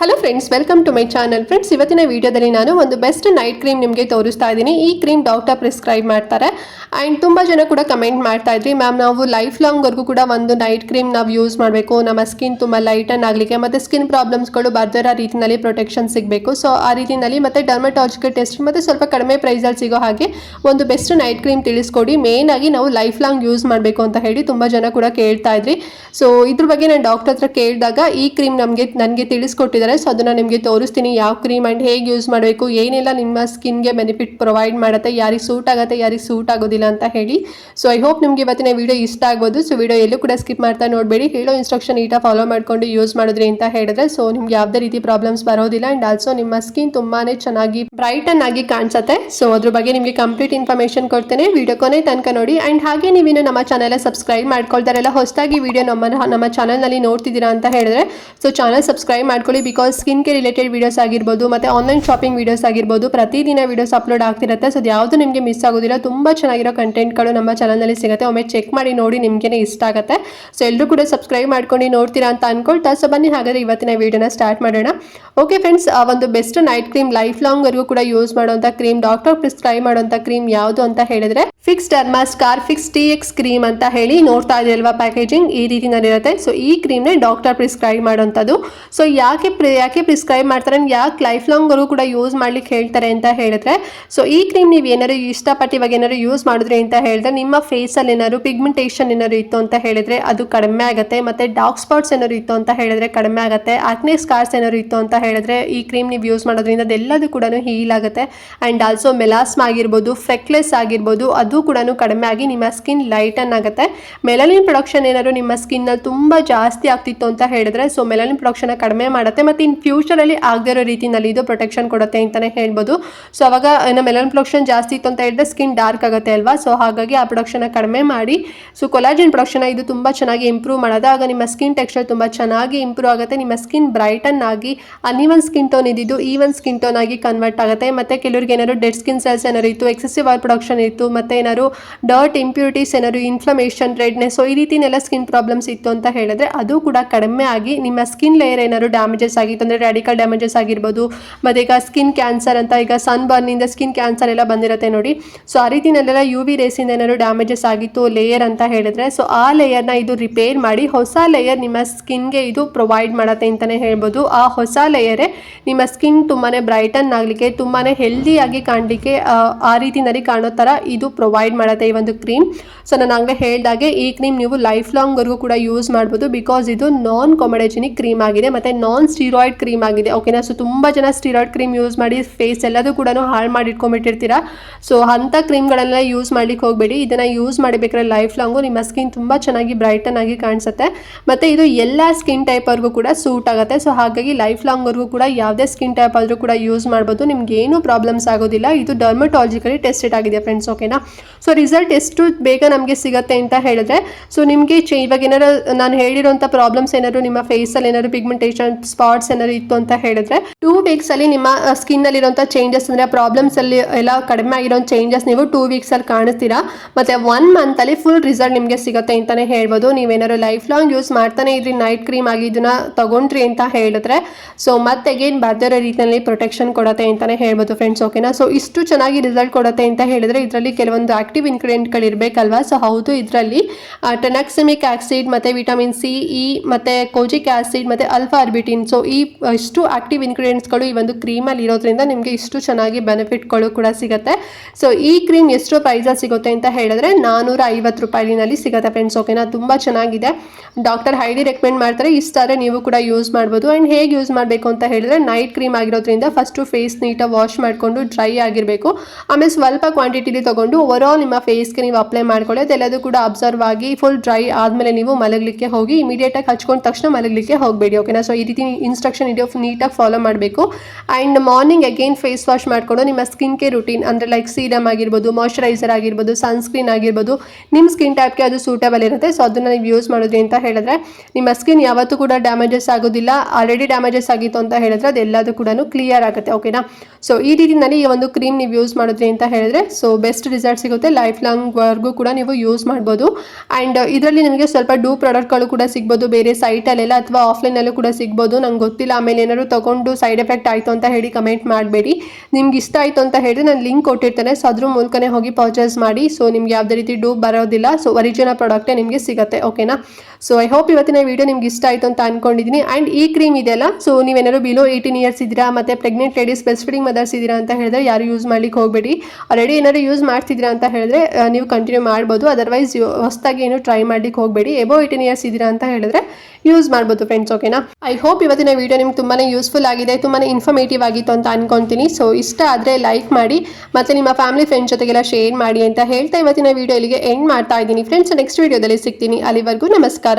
Hello friends welcome to my channel friends ಇವತ್ತಿನ ವಿಡಿಯೋದಲ್ಲಿ ನಾನು ಒಂದು ಬೆಸ್ಟ್ ನೈಟ್ ಕ್ರೀಮ್ ನಿಮಗೆ ತೋರಿಸ್ತಾ ಇದ್ದೀನಿ. ಈ ಕ್ರೀಮ್ ಡಾಕ್ಟರ್ ಪ್ರಿಸ್ಕ್ರೈಬ್ ಮಾಡ್ತಾರೆ. ಆ್ಯಂಡ್ ತುಂಬ ಜನ ಕೂಡ ಕಮೆಂಟ್ ಮಾಡ್ತಾ ಇದ್ರಿ. ಮ್ಯಾಮ್ ನಾವು ಲೈಫ್ ಲಾಂಗ್ವರೆಗೂ ಕೂಡ ಒಂದು ನೈಟ್ ಕ್ರೀಮ್ ನಾವು ಯೂಸ್ ಮಾಡಬೇಕು. ನಮ್ಮ ಸ್ಕಿನ್ ತುಂಬ ಲೈಟನ್ ಆಗಲಿಕ್ಕೆ ಮತ್ತು ಸ್ಕಿನ್ ಪ್ರಾಬ್ಲಮ್ಸ್ಗಳು ಬರ್ದಿರೋ ರೀತಿಯಲ್ಲಿ ಪ್ರೊಟೆಕ್ಷನ್ ಸಿಗಬೇಕು. ಸೊ ಆ ರೀತಿಯಲ್ಲಿ ಮತ್ತು ಡರ್ಮಟಾಲಜಿಕಲ್ ಟೆಸ್ಟ್ ಮತ್ತು ಸ್ವಲ್ಪ ಕಡಿಮೆ ಪ್ರೈಸಲ್ಲಿ ಸಿಗೋ ಹಾಗೆ ಒಂದು ಬೆಸ್ಟ್ ನೈಟ್ ಕ್ರೀಮ್ ತಿಳಿಸ್ಕೊಡಿ. ಮೇನ್ ಆಗಿ ನಾವು ಲೈಫ್ ಲಾಂಗ್ ಯೂಸ್ ಮಾಡಬೇಕು ಅಂತ ಹೇಳಿ ತುಂಬ ಜನ ಕೂಡ ಕೇಳ್ತಾ ಇದ್ರಿ. ಸೊ ಇದ್ರ ಬಗ್ಗೆ ನಾನು ಡಾಕ್ಟರ್ ಹತ್ರ ಕೇಳಿದಾಗ ಈ ಕ್ರೀಮ್ ನಮಗೆ, ನನಗೆ ತಿಳಿಸ್ಕೊಟ್ಟಿದ್ದಾರೆ. ಸೊ ಅದನ್ನು ನಿಮಗೆ ತೋರಿಸ್ತೀನಿ. ಯಾವ ಕ್ರೀಮ್ ಆ್ಯಂಡ್ ಹೇಗೆ ಯೂಸ್ ಮಾಡಬೇಕು, ಏನೆಲ್ಲ ನಿಮ್ಮ ಸ್ಕಿನ್ಗೆ ಬೆನಿಫಿಟ್ ಪ್ರೊವೈಡ್ ಮಾಡುತ್ತೆ, ಯಾರಿಗೆ ಸೂಟ್ ಆಗುತ್ತೆ, ಯಾರಿಗೆ ಸೂಟ್ ಆಗೋದಿಲ್ಲ ಅಂತ ಹೇಳಿ. ಸೊ ಐ ಹೋಪ್ ನಿಮಗೆ ಇವತ್ತಿನ ವಿಡಿಯೋ ಇಷ್ಟ ಆಗ್ಬೋದು. ಸೊ ವಿಡಿಯೋ ಎಲ್ಲೂ ಕೂಡ ಸ್ಕಿಪ್ ಮಾಡ್ತಾ ನೋಡಬೇಡಿ. ಹೇಳೋ ಇನ್ಸ್ಟ್ರಕ್ಷನ್ ನೀಟಾಗಿ ಫಾಲೋ ಮಾಡ್ಕೊಂಡು ಯೂಸ್ ಮಾಡಿದ್ರಿ ಅಂತ ಹೇಳಿದ್ರೆ ಸೊ ನಿಮ್ಗೆ ಯಾವುದೇ ರೀತಿ ಪ್ರಾಬ್ಲಮ್ಸ್ ಬರೋದಿಲ್ಲ. ಆ್ಯಂಡ್ ಆಲ್ಸೋ ನಿಮ್ಮ ಸ್ಕಿನ್ ತುಂಬಾ ಚೆನ್ನಾಗಿ ಬ್ರೈಟನ್ ಆಗಿ ಕಾಣಿಸುತ್ತೆ. ಸೊ ಅದ್ರ ಬಗ್ಗೆ ನಿಮಗೆ ಕಂಪ್ಲೀಟ್ ಇನ್ಫಾರ್ಮೇಷನ್ ಕೊಡ್ತೇನೆ. ವಿಡಿಯೋ ಕೊನೆ ತನಕ ನೋಡಿ. ಆ್ಯಂಡ್ ಹಾಗೆ ನೀವಿನ್ನು ನಮ್ಮ ಚಾನಲ್ ಸಬ್ಸ್ಕ್ರೈಬ್ ಮಾಡ್ಕೊಳ್ತಾರೆಲ್ಲ ಹೊಸದಾಗಿ ವಿಡಿಯೋ ನಮ್ಮ ನಮ್ಮ ಚಾನಲ್ನಲ್ಲಿ ನೋಡ್ತಿದ್ದೀರಾ ಅಂತ ಹೇಳಿದ್ರೆ ಸೊ ಚಾನಲ್ ಸಬ್ಸ್ಕ್ರೈಬ್ ಮಾಡ್ಕೊಳ್ಳಿ. ಸ್ಕಿನ್ಗೆ ರಿಲೇಟೆಡ್ ವೀಡಿಯೋಸ್ ಆಗಿರ್ಬೋದು, ಮತ್ತು ಆನ್ಲೈನ್ ಶಾಪಿಂಗ್ ವೀಡಿಯೋಸ್ ಆಗಿರ್ಬೋದು, ಪ್ರತಿದಿನ ವೀಡಿಯೋಸ್ ಅಪ್ಲೋಡ್ ಆಗ್ತಿರುತ್ತೆ. ಸೊ ಯಾವುದು ನಿಮಗೆ ಮಿಸ್ ಆಗೋದಿಲ್ಲ. ತುಂಬ ಚೆನ್ನಾಗಿರೋ ಕಂಟೆಂಟ್ಗಳು ನಮ್ಮ ಚಾನಲ್ನಲ್ಲಿ ಸಿಗುತ್ತೆ. ಒಮ್ಮೆ ಚೆಕ್ ಮಾಡಿ, ನೋಡಿ ನಿಮಗೇನೆ ಇಷ್ಟ ಆಗುತ್ತೆ. ಸೊ ಎಲ್ಲರೂ ಕೂಡ ಸಬ್ಸ್ಕ್ರೈಬ್ ಮಾಡ್ಕೊಂಡು ನೋಡ್ತೀರಾ ಅಂತ ಅನ್ಕೊಳ್ತಾ. ಸೊ ಬನ್ನಿ ಹಾಗಾದ್ರೆ ಇವತ್ತಿನ ವೀಡಿಯೋನ ಸ್ಟಾರ್ಟ್ ಮಾಡೋಣ. ಓಕೆ ಫ್ರೆಂಡ್ಸ್ ಒಂದು ಬೆಸ್ಟ್ ನೈಟ್ ಕ್ರೀಮ್ ಲೈಫ್ ಲಾಂಗ್ವರೆಗೂ ಕೂಡ ಯೂಸ್ ಮಾಡುವಂಥ ಕ್ರೀಮ್ ಡಾಕ್ಟರ್ ಪ್ರಿಸ್ಕ್ರೈಬ್ ಮಾಡುವಂಥ ಕ್ರೀಮ್ ಯಾವುದು ಅಂತ ಹೇಳಿದ್ರೆ Fixderma Skarfix T X cream ಅಂತ ಹೇಳಿ ನೋಡ್ತಾ ಇದೆ ಅಲ್ವಾ ಪ್ಯಾಕೇಜಿಂಗ್ ಈ ರೀತಿನಲ್ಲಿರುತ್ತೆ ಸೊ ಈ ಕ್ರೀಮ್ನೇ ಡಾಕ್ಟರ್ ಪ್ರಿಸ್ಕ್ರೈಬ್ ಮಾಡೋಂಥದ್ದು ಸೊ ಯಾಕೆ ಪ್ರಿ, ಯಾಕೆ ಪ್ರಿಸ್ಕ್ರೈಬ್ ಮಾಡ್ತಾರೆ ಯಾಕೆ ಲೈಫ್ ಲಾಂಗ್ವರೆಗೂ ಕೂಡ ಯೂಸ್ ಮಾಡ್ಲಿಕ್ಕೆ ಹೇಳ್ತಾರೆ ಅಂತ ಹೇಳಿದ್ರೆ ಸೊ ಈ ಕ್ರೀಮ್ ನೀವು ಏನಾದ್ರು ಇಷ್ಟಪಟ್ಟು ಇವಾಗ ಏನಾದ್ರು ಯೂಸ್ ಮಾಡಿದ್ರೆ ಅಂತ ಹೇಳಿದ್ರೆ, ನಿಮ್ಮ ಫೇಸಲ್ಲಿ ಏನಾದ್ರು ಪಿಗ್ಮೆಂಟೇಷನ್ ಏನಾದ್ರು ಇತ್ತು ಅಂತ ಹೇಳಿದ್ರೆ ಅದು ಕಡಿಮೆ ಆಗುತ್ತೆ. ಮತ್ತೆ ಡಾರ್ಕ್ ಸ್ಪಾಟ್ಸ್ ಏನಾದ್ರು ಇತ್ತು ಅಂತ ಹೇಳಿದ್ರೆ ಕಡಿಮೆ ಆಗುತ್ತೆ. ಆಕ್ನೆ ಸ್ಕಾರ್ಸ್ ಏನಾದ್ರು ಇತ್ತು ಅಂತ ಹೇಳಿದ್ರೆ ಈ ಕ್ರೀಮ್ ನೀವು ಯೂಸ್ ಮಾಡೋದ್ರಿಂದ ಅದೆಲ್ಲದೂ ಕೂಡ ಹೀಲ್ ಆಗುತ್ತೆ. ಆ್ಯಂಡ್ ಆಲ್ಸೋ ಮೆಲಾಸ್ಮ್ ಆಗಿರ್ಬೋದು ಫ್ರೆಕ್ಲೆಸ್ ಆಗಿರ್ಬೋದು ಕೂಡ ಕಡಿಮೆ ಆಗಿ ನಿಮ್ಮ ಸ್ಕಿನ್ ಲೈಟನ್ ಆಗುತ್ತೆ. ಮೆಲನಿನ್ ಪ್ರೊಡಕ್ಷನ್ ಏನಾದ್ರು ನಿಮ್ಮ ಸ್ಕಿನ್ನಲ್ಲಿ ತುಂಬ ಜಾಸ್ತಿ ಆಗ್ತಿತ್ತು ಅಂತ ಹೇಳಿದ್ರೆ, ಸೊ ಮೆಲನಿನ್ ಪ್ರೊಡಕ್ಷನ್ ಕಡಿಮೆ ಮಾಡುತ್ತೆ. ಮತ್ತು ಇನ್ ಫ್ಯೂಚರಲ್ಲಿ ಆಗದೇ ಇರೋ ರೀತಿಯಲ್ಲಿ ಇದು ಪ್ರೊಟೆಕ್ಷನ್ ಕೊಡುತ್ತೆ ಅಂತಲೇ ಹೇಳ್ಬೋದು. ಸೊ ಅವಾಗ ಏನೋ ಮೆಲನಿನ್ ಪ್ರೊಡಕ್ಷನ್ ಜಾಸ್ತಿ ಇತ್ತು ಅಂತ ಹೇಳಿದ್ರೆ ಸ್ಕಿನ್ ಡಾರ್ಕ್ ಆಗುತ್ತೆ ಅಲ್ವಾ? ಸೊ ಹಾಗಾಗಿ ಆ ಪ್ರೊಡಕ್ಷನ್ ಕಡಿಮೆ ಮಾಡಿ. ಸೊ ಕೊಲಾಜಿನ್ ಪ್ರೊಡಕ್ಷನ್ ಇದು ತುಂಬ ಚೆನ್ನಾಗಿ ಇಂಪ್ರೂವ್ ಮಾಡೋದು. ನಿಮ್ಮ ಸ್ಕಿನ್ ಟೆಕ್ಸ್ಚರ್ ತುಂಬ ಚೆನ್ನಾಗಿ ಇಂಪ್ರೂವ್ ಆಗುತ್ತೆ. ನಿಮ್ಮ ಸ್ಕಿನ್ ಬ್ರೈಟನ್ ಆಗಿ ಅನ್ಇವನ್ ಸ್ಕಿನ್ ಟೋನ್ ಇದ್ದಿದ್ದು ಈವನ್ ಸ್ಕಿನ್ ಟೋನ್ ಆಗಿ ಕನ್ವರ್ಟ್ ಆಗುತ್ತೆ. ಮತ್ತು ಕೆಲವರಿಗೆ ಏನಾದ್ರು ಡೆಡ್ ಸ್ಕಿನ್ ಸೆಲ್ಸ್ ಏನಾದ್ರು ಇತ್ತು, ಎಕ್ಸೆಸಿವ್ ಆಯಿಲ್ ಪ್ರೊಡಕ್ಷನ್ ಇತ್ತು, ಮತ್ತು ಏನಾದ್ರು ಡರ್ಟ್, ಇಂಪ್ಯೂರಿಟೀಸ್, ಏನಾದ್ರು ಇನ್ಫ್ಲಮೇಷನ್ ರೆಡ್ನೆಸ್ ಸೊ ಈ ರೀತಿನೆಲ್ಲ ಸ್ಕಿನ್ ಪ್ರಾಬ್ಲಮ್ಸ್ ಇತ್ತು ಅಂತ ಹೇಳಿದ್ರೆ ಅದು ಕೂಡ ಕಡಿಮೆ ಆಗಿ ನಿಮ್ಮ ಸ್ಕಿನ್ ಲೇಯರ್ ಏನಾದ್ರು ಡ್ಯಾಮೇಜಸ್ ಆಗಿತ್ತು ಅಂದರೆ ರ್ಯಾಡಿಕಲ್ ಡ್ಯಾಮೇಜಸ್ ಆಗಿರ್ಬೋದು, ಮತ್ತು ಈಗ ಸ್ಕಿನ್ ಕ್ಯಾನ್ಸರ್ ಅಂತ ಈಗ ಸನ್ ಬರ್ನಿಂದ ಸ್ಕಿನ್ ಕ್ಯಾನ್ಸರ್ ಎಲ್ಲ ಬಂದಿರುತ್ತೆ ನೋಡಿ. ಸೊ ಆ ರೀತಿನಲ್ಲೆಲ್ಲ ಯು ವಿ ರೇಸಿಂದ ಏನಾದ್ರು ಡ್ಯಾಮೇಜಸ್ ಆಗಿತ್ತು ಲೇಯರ್ ಅಂತ ಹೇಳಿದ್ರೆ ಸೊ ಆ ಲೇಯರ್ನ ಇದು ರಿಪೇರ್ ಮಾಡಿ ಹೊಸ ಲೇಯರ್ ನಿಮ್ಮ ಸ್ಕಿನ್ಗೆ ಇದು ಪ್ರೊವೈಡ್ ಮಾಡುತ್ತೆ ಅಂತಲೇ ಹೇಳ್ಬೋದು. ಆ ಹೊಸ ಲೇಯರೇ ನಿಮ್ಮ ಸ್ಕಿನ್ ತುಂಬಾ ಬ್ರೈಟನ್ ಆಗಲಿಕ್ಕೆ ತುಂಬಾ ಹೆಲ್ದಿಯಾಗಿ ಕಾಣಲಿಕ್ಕೆ, ಆ ರೀತಿನಲ್ಲಿ ಕಾಣೋ ಥರ ಇದು ಪ್ರೊವೈಡ್ ಮಾಡುತ್ತೆ ಈ ಒಂದು ಕ್ರೀಮ್ ಸೊ ನಾನು ಆಗಲೇ ಹೇಳಿದಾಗೆ ಈ ಕ್ರೀಮ್ ನೀವು ಲೈಫ್ ಲಾಂಗ್ವರೆಗೂ ಕೂಡ ಯೂಸ್ ಮಾಡ್ಬೋದು ಬಿಕಾಸ್ ಇದು ನಾನ್ ಕೊಮಡಜಿನಿಕ್ ಕ್ರೀಮ್ ಆಗಿದೆ ಮತ್ತು ನಾನ್ ಸ್ಟೀರಾಯ್ಡ್ ಕ್ರೀಮ್ ಆಗಿದೆ ಓಕೆನಾ ಸೊ ತುಂಬ ಜನ ಸ್ಟೀರಾಯ್ಡ್ ಕ್ರೀಮ್ ಯೂಸ್ ಮಾಡಿ ಫೇಸ್ ಎಲ್ಲದೂ ಕೂಡ ಹಾಳು ಮಾಡಿ ಇಟ್ಕೊಂಡ್ಬಿಟ್ಟಿರ್ತೀರಾ? ಸೊ ಅಂಥ ಕ್ರೀಮ್ಗಳೆಲ್ಲ ಯೂಸ್ ಮಾಡ್ಲಿಕ್ಕೆ ಹೋಗಬೇಡಿ. ಇದನ್ನು ಯೂಸ್ ಮಾಡಬೇಕಾದ್ರೆ ಲೈಫ್ ಲಾಂಗು ನಿಮ್ಮ ಸ್ಕಿನ್ ತುಂಬ ಚೆನ್ನಾಗಿ ಬ್ರೈಟನ್ ಆಗಿ ಕಾಣಿಸುತ್ತೆ. ಮತ್ತು ಇದು ಎಲ್ಲ ಸ್ಕಿನ್ ಟೈಪ್ವರೆಗೂ ಕೂಡ ಸೂಟ್ ಆಗುತ್ತೆ. ಸೊ ಹಾಗಾಗಿ ಲೈಫ್ ಲಾಂಗ್ವರೆಗೂ ಕೂಡ ಯಾವುದೇ ಸ್ಕಿನ್ ಟೈಪ್ ಆದರೂ ಕೂಡ ಯೂಸ್ ಮಾಡ್ಬೋದು. ನಿಮ್ಗೆ ಏನೂ ಪ್ರಾಬ್ಲಮ್ಸ್ ಆಗೋದಿಲ್ಲ. ಇದು ಡರ್ಮಟಾಲಜಿಕಲಿ ಟೆಸ್ಟೆಡ್ ಆಗಿದೆ ಫ್ರೆಂಡ್ಸ್ ಓಕೆನಾ ಸೊ ರಿಸಲ್ಟ್ ಎಷ್ಟು ಬೇಗ ನಮಗೆ ಸಿಗುತ್ತೆ ಅಂತ ಹೇಳಿದ್ರೆ ಸೊ ನಿಮಗೆ ಇವಾಗ ಏನಾರು, ನಾನು ಹೇಳಿರೋಂಥ ಪ್ರಾಬ್ಲಮ್ಸ್ ಏನಾದ್ರು ನಿಮ್ಮ ಫೇಸಲ್ಲಿ ಏನಾದ್ರು ಪಿಗ್ಮೆಂಟೇಷನ್ ಸ್ಪಾಟ್ಸ್ ಏನಾದ್ರು ಇತ್ತು ಅಂತ ಹೇಳಿದ್ರೆ ಟೂ ವೀಕ್ಸಲ್ಲಿ ನಿಮ್ಮ ಸ್ಕಿನ್ನಲ್ಲಿರೋಂಥ ಚೇಂಜಸ್ ಅಂದರೆ ಪ್ರಾಬ್ಲಮ್ಸಲ್ಲಿ ಎಲ್ಲ ಕಡಿಮೆ ಆಗಿರೋ ಚೇಂಜಸ್ ನೀವು ಟೂ ವೀಕ್ಸಲ್ಲಿ ಕಾಣಿಸ್ತೀರಾ, ಮತ್ತು ಒನ್ ಮಂತಲ್ಲಿ ಫುಲ್ ರಿಸಲ್ಟ್ ನಿಮಗೆ ಸಿಗುತ್ತೆ ಅಂತಲೇ ಹೇಳ್ಬೋದು. ನೀವೇನಾದ್ರು ಲೈಫ್ ಲಾಂಗ್ ಯೂಸ್ ಮಾಡ್ತಾನೆ ಇದ್ರಿ ನೈಟ್ ಕ್ರೀಮ್ ಆಗಿ ಇದನ್ನ ತಗೊಂಡ್ರಿ ಅಂತ ಹೇಳಿದ್ರೆ ಸೊ ಮತ್ತೆ ಅಗೇನ್ ಬರ್ದಿರೋ ರೀತಿಯಲ್ಲಿ ಪ್ರೊಟೆಕ್ಷನ್ ಕೊಡುತ್ತೆ ಅಂತಲೇ ಹೇಳ್ಬೋದು ಫ್ರೆಂಡ್ಸ್ ಓಕೆನಾ ಸೊ ಇಷ್ಟು ಚೆನ್ನಾಗಿ ರಿಸಲ್ಟ್ ಕೊಡುತ್ತೆ ಅಂತ ಹೇಳಿದ್ರೆ, ಇದರಲ್ಲಿ ಕೆಲವೊಂದು ಆಕ್ಟಿವ್ ಇಂಗ್ರೀಡಿಯೆಂಟ್ಗಳು ಇರಬೇಕಲ್ವಾ ಸೊ ಹೌದು, ಇದರಲ್ಲಿ ಟೆನಾಕ್ಸಮಿಕ್ ಆಕ್ಸಿಡ್, ಮತ್ತು ವಿಟಮಿನ್ ಸಿ, ಇ, ಮತ್ತು ಕೋಜಿಕ್ ಆಸಿಡ್, ಮತ್ತು ಅಲ್ಫಾ ಅರ್ಬಿಟಿನ್. ಸೊ ಈ ಇಷ್ಟು ಆಕ್ಟಿವ್ ಇನ್ಗ್ರೀಡಿಯೆಂಟ್ಸ್ಗಳು ಈ ಒಂದು ಕ್ರೀಮಲ್ಲಿ ಇರೋದ್ರಿಂದ ನಿಮಗೆ ಇಷ್ಟು ಚೆನ್ನಾಗಿ ಬೆನಿಫಿಟ್ಗಳು ಕೂಡ ಸಿಗುತ್ತೆ. ಸೊ ಈ ಕ್ರೀಮ್ ಎಷ್ಟು ಪ್ರೈಸಲ್ಲಿ ಸಿಗುತ್ತೆ ಅಂತ ಹೇಳಿದ್ರೆ ನಾನೂರ ಐವತ್ತು ರೂಪಾಯಿನಲ್ಲಿ ಸಿಗುತ್ತೆ ಫ್ರೆಂಡ್ಸ್ ಓಕೆನಾ ತುಂಬ ಚೆನ್ನಾಗಿದೆ. ಡಾಕ್ಟರ್ ಹೈಲಿ ರೆಕಮೆಂಡ್ ಮಾಡ್ತಾರೆ, ಇಷ್ಟಾದ್ರೆ ನೀವು ಕೂಡ ಯೂಸ್ ಮಾಡ್ಬೋದು. ಆ್ಯಂಡ್ ಹೇಗೆ ಯೂಸ್ ಮಾಡಬೇಕು ಅಂತ ಹೇಳಿದ್ರೆ, ನೈಟ್ ಕ್ರೀಮ್ ಆಗಿರೋದ್ರಿಂದ ಫಸ್ಟು ಫೇಸ್ ನೀಟಾಗಿ ವಾಶ್ ಮಾಡಿಕೊಂಡು ಡ್ರೈ ಆಗಿರಬೇಕು. ಆಮೇಲೆ ಸ್ವಲ್ಪ ಕ್ವಾಂಟಿಟಿಲಿ ತೊಗೊಂಡು ಓವರಾಲ್ ನಿಮ್ಮ ಫೇಸ್ಗೆ ನೀವು ಅಪ್ಲೈ ಮಾಡ್ಕೊಳ್ಳಿ. ಅದೆಲ್ಲದೂ ಕೂಡ ಅಬ್ಸರ್ವ್ ಆಗಿ ಫುಲ್ ಡ್ರೈ ಆದಮೇಲೆ ನೀವು ಮಲಗಲಿಕ್ಕೆ ಹೋಗಿ ಇಮಿಡಿಯೇಟಾಗಿ ಹಚ್ಕೊಂಡ ತಕ್ಷಣ ಮಲಗಲಿಕ್ಕೆ ಹೋಗಬೇಡಿ ಓಕೆನಾ ಸೊ ಈ ರೀತಿ ಇನ್ಸ್ಟ್ರಕ್ಷನ್ ಇದೆಯೋ ನೀಟಾಗಿ ಫಾಲೋ ಮಾಡಬೇಕು. And morning again face wash ಮಾಡಿಕೊಂಡು ನಿಮ್ಮ ಸ್ಕಿನ್ ಕೇರ್ ರುಟೀನ್ ಅಂದರೆ ಲೈಕ್ ಸೀರಮ್ ಆಗಿರ್ಬೋದು ಮಾಯಶ್ಚರೈಸರ್ ಆಗಿರ್ಬೋದು ಸನ್ಸ್ಕ್ರೀನ್ ಆಗಿರ್ಬೋದು ನಿಮ್ಮ ಸ್ಕಿನ್ ಟೈಪ್ಗೆ ಅದು ಸೂಟಬಲ್ ಇರುತ್ತೆ. ಸೊ ಅದನ್ನು ನೀವು ಯೂಸ್ ಮಾಡಿದ್ರಿ ಅಂತ ಹೇಳಿದ್ರೆ, ನಿಮ್ಮ ಸ್ಕಿನ್ ಯಾವತ್ತೂ ಕೂಡ ಡ್ಯಾಮೇಜಸ್ ಆಗೋದಿಲ್ಲ. ಆಲ್ರೆಡಿ ಡ್ಯಾಮೇಜಸ್ ಆಗಿತ್ತು ಅಂತ ಹೇಳಿದ್ರೆ ಅದೆಲ್ಲದೂ ಕೂಡ ಕ್ಲಿಯರ್ ಆಗುತ್ತೆ ಓಕೆನಾ ಸೊ ಈ ರೀತಿನಲ್ಲಿ ಈ ಒಂದು ಕ್ರೀಮ್ ನೀವು ಯೂಸ್ ಮಾಡಿದ್ರಿ ಅಂತ ಹೇಳಿದ್ರೆ ಸೊ ಬೆಸ್ಟ್ ರಿಸಲ್ಟ್ ಸಿಗುತ್ತೆ ಲೈಫ್ ಲಾಂಗ್ವರೆಗೂ ಕೂಡ ನೀವು ಯೂಸ್ ಮಾಡ್ಬೋದು. ಆ್ಯಂಡ್ ಇದರಲ್ಲಿ ನಿಮಗೆ ಸ್ವಲ್ಪ ಡೂ ಪ್ರಾಡಕ್ಟ್ಗಳು ಕೂಡ ಸಿಗ್ಬೋದು, ಬೇರೆ ಸೈಟಲ್ಲೆಲ್ಲ ಅಥವಾ ಆಫ್ಲೈನಲ್ಲೂ ಕೂಡ ಸಿಗ್ಬೋದು. ನಂಗೆ ಗೊತ್ತಿಲ್ಲ, ಆಮೇಲೆ ಏನಾದ್ರು ತೊಗೊಂಡು ಸೈಡ್ ಎಫೆಕ್ಟ್ ಆಯಿತು ಅಂತ ಹೇಳಿ ಕಮೆಂಟ್ ಮಾಡಬೇಡಿ. ನಿಮ್ಗೆ ಇಷ್ಟ ಆಯಿತು ಅಂತ ಹೇಳಿದ್ರೆ ನಾನು ಲಿಂಕ್ ಕೊಟ್ಟಿರ್ತೇನೆ ಸೊ ಅದ್ರ ಮೂಲಕನೇ ಹೋಗಿ ಪರ್ಚೇಸ್ ಮಾಡಿ. ಸೊ ನಿಮ್ಗೆ ಯಾವುದೇ ರೀತಿ ಡೂ ಬರೋದಿಲ್ಲ ಸೊ ಒರಿಜಿನಲ್ ಪ್ರಾಡಕ್ಟೇ ನಿಮಗೆ ಸಿಗುತ್ತೆ ಓಕೆನಾ ಸೊ ಐ ಹೋಪ್ ಇವತ್ತಿನ ವಿಡಿಯೋ ನಿಮ್ಗೆ ಇಷ್ಟ ಆಯಿತು ಅಂತ ಅನ್ಕೊಂಡಿದ್ದೀನಿ ಆ್ಯಂಡ್ ಈ ಕ್ರೀಮ್ ಇದೆಯಲ್ಲ ಸೊ ನೀವೇನಾದ್ರು ಬಿಲೋ ಏಯ್ಟೀನ್ ಇಯರ್ಸ್ ಇದ್ದೀರಾ, ಮತ್ತು pregnant ladies breastfeeding mothers ಇದ್ದೀರಾ ಅಂತ ಹೇಳಿದ್ರೆ ಯಾರು ಯೂಸ್ ಮಾಡ್ಲಿಕ್ಕೆ ಹೋಗಬೇಡಿ. ಆಲ್ರೆಡಿ ಏನಾದ್ರು ಯೂಸ್ ಮಾಡ್ತಿದ್ದೀರಾ ಅಂತ ಹೇಳಿದ್ರೆ ನೀವು ಕಂಟಿನ್ಯೂ ಮಾಡ್ಬೋದು. ಅದರ್ವೈಸ್ ಹೊಸದಾಗಿ ಏನು ಟ್ರೈ ಮಾಡ್ಲಿಕ್ಕೆ ಹೋಗಬೇಡಿ. ಎಬೋ ಏಯ್ಟೀನ್ ಇಯರ್ಸ್ ಇದ್ದೀರಾ ಅಂತ ಹೇಳಿದ್ರೆ ಯೂಸ್ ಮಾಡ್ಬೋದು ಫ್ರೆಂಡ್ಸ್ ಓಕೆನಾ ಐ ಹೋಪ್ ಇವತ್ತಿನ ವಿಡಿಯೋ ನಿಮ್ಗೆ ತುಂಬಾ ಯೂಸ್ಫುಲ್ ಆಗಿದೆ ತುಂಬಾ ಇನ್ಫಾರ್ಮೇಟಿವ್ ಆಗಿತ್ತು ಅಂತ ಅನ್ಕೊಂತೀನಿ. ಸೊ ಇಷ್ಟ ಆದರೆ ಲೈಕ್ ಮಾಡಿ, ಮತ್ತು ನಿಮ್ಮ ಫ್ಯಾಮಿಲಿ ಫ್ರೆಂಡ್ಸ್ ಜೊತೆಗೆಲ್ಲ ಶೇರ್ ಮಾಡಿ ಅಂತ ಹೇಳ್ತಾ ಇವತ್ತಿನ ವಿಡಿಯೋ ಇಲ್ಲಿಗೆ ಎಂಡ್ ಮಾಡ್ತಾ ಇದ್ದೀನಿ. ಫ್ರೆಂಡ್ಸ್ ನೆಕ್ಸ್ಟ್ ವಿಡಿಯೋದಲ್ಲಿ ಸಿಗ್ತೀನಿ. ಅಲ್ಲಿವರೆಗೂ ನಮಸ್ಕಾರ.